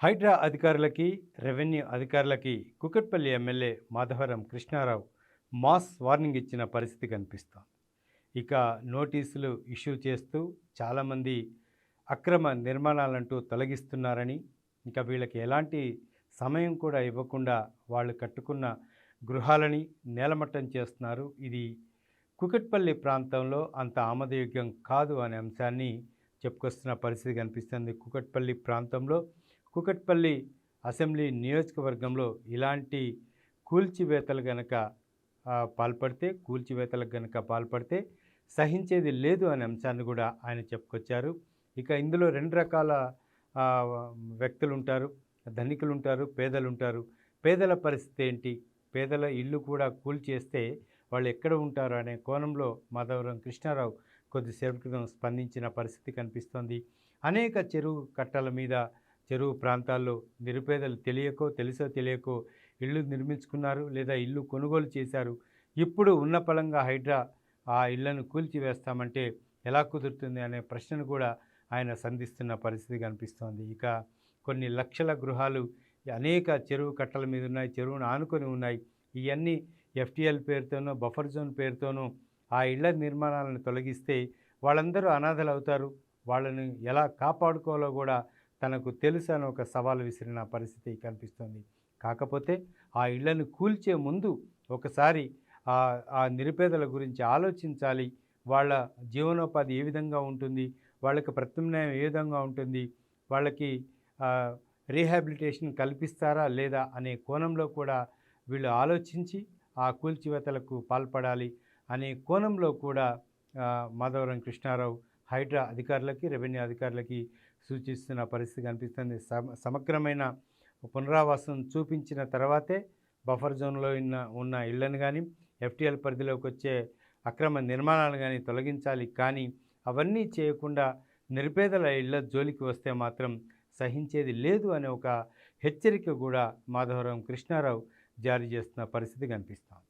హైడ్రా అధికారులకి రెవెన్యూ అధికారులకి Kukatpally MLA Madhavaram Krishna Rao mass warning ఇచ్చిన పరిస్థితి కనిపిస్తోంది. ఇక నోటీసులు ఇష్యూ చేస్తూ చాలామంది అక్రమ నిర్మాణాలంటూ తొలగిస్తున్నారని ఇంకా వీళ్ళకి ఎలాంటి సమయం కూడా ఇవ్వకుండా వాళ్ళు కట్టుకున్న గృహాలని నేలమట్టం చేస్తున్నారు. ఇది కుకట్పల్లి ప్రాంతంలో అంత ఆమదయోగ్యం కాదు అనే అంశాన్ని చెప్పుకొస్తున్న పరిస్థితి కనిపిస్తుంది. కుకట్పల్లి ప్రాంతంలో కుకట్పల్లి అసెంబ్లీ నియోజకవర్గంలో ఇలాంటి కూల్చివేతలు గనక పాల్పడితే కూల్చివేతలకు గనక పాల్పడితే సహించేది లేదు అనే అంశాన్ని కూడా ఆయన చెప్పుకొచ్చారు. ఇక ఇందులో రెండు రకాల వ్యక్తులు ఉంటారు ధనికులు ఉంటారు పేదలు ఉంటారు పేదల పరిస్థితి ఏంటి? పేదల ఇల్లు కూడా కూల్చేస్తే వాళ్ళు ఎక్కడ ఉంటారు అనే కోణంలో మాధవరం కృష్ణారావు కొద్దిసేపటి క్రితం స్పందించిన పరిస్థితి కనిపిస్తోంది. అనేక చెరువు కట్టల మీద చెరువు ప్రాంతాల్లో నిరుపేదలు తెలియకో తెలుసో తెలియకో ఇళ్ళు నిర్మించుకున్నారు లేదా ఇల్లు కొనుగోలు చేశారు. ఇప్పుడు ఉన్న పలంగా హైడ్రా ఆ ఇళ్ళను కూల్చివేస్తామంటే ఎలా కుదురుతుంది అనే ప్రశ్నను కూడా ఆయన సంధిస్తున్న పరిస్థితి కనిపిస్తోంది ఇక కొన్ని లక్షల గృహాలు అనేక చెరువు కట్టల మీద ఉన్నాయి చెరువును ఆనుకొని ఉన్నాయి. ఇవన్నీ ఎఫ్టీఎల్ పేరుతోనో బఫర్ జోన్ పేరుతోనో ఆ ఇళ్ళ నిర్మాణాలను తొలగిస్తే వాళ్ళందరూ అనాథలు అవుతారు వాళ్ళని ఎలా కాపాడుకోవాలో కూడా తనకు తెలుసు అని ఒక సవాలు విసిరిన పరిస్థితి కనిపిస్తుంది. కాకపోతే ఆ ఇళ్ళను కూల్చే ముందు ఒకసారి ఆ నిరుపేదల గురించి ఆలోచించాలి. వాళ్ళ జీవనోపాధి ఏ విధంగా ఉంటుంది? వాళ్ళకి ప్రత్యామ్నాయం ఏ విధంగా ఉంటుంది? వాళ్ళకి రీహాబిలిటేషన్ కల్పిస్తారా లేదా అనే కోణంలో కూడా వీళ్ళు ఆలోచించి ఆ కూల్చివేతలకు పాల్పడాలి అనే కోణంలో కూడా మాధవరం కృష్ణారావు హైడ్రా అధికారులకి రెవెన్యూ అధికారులకి సూచిస్తున్న పరిస్థితి కనిపిస్తుంది. సమగ్రమైన పునరావాసం చూపించిన తర్వాతే బఫర్ జోన్లో ఉన్న ఉన్న ఇళ్ళను కానీ ఎఫ్టీఎల్ పరిధిలోకి వచ్చే అక్రమ నిర్మాణాలు కానీ తొలగించాలి. కానీ అవన్నీ చేయకుండా నిరుపేదల ఇళ్ళ జోలికి వస్తే మాత్రం సహించేది లేదు అనే ఒక హెచ్చరిక కూడా మాధవరం కృష్ణారావు జారీ చేస్తున్న పరిస్థితి కనిపిస్తోంది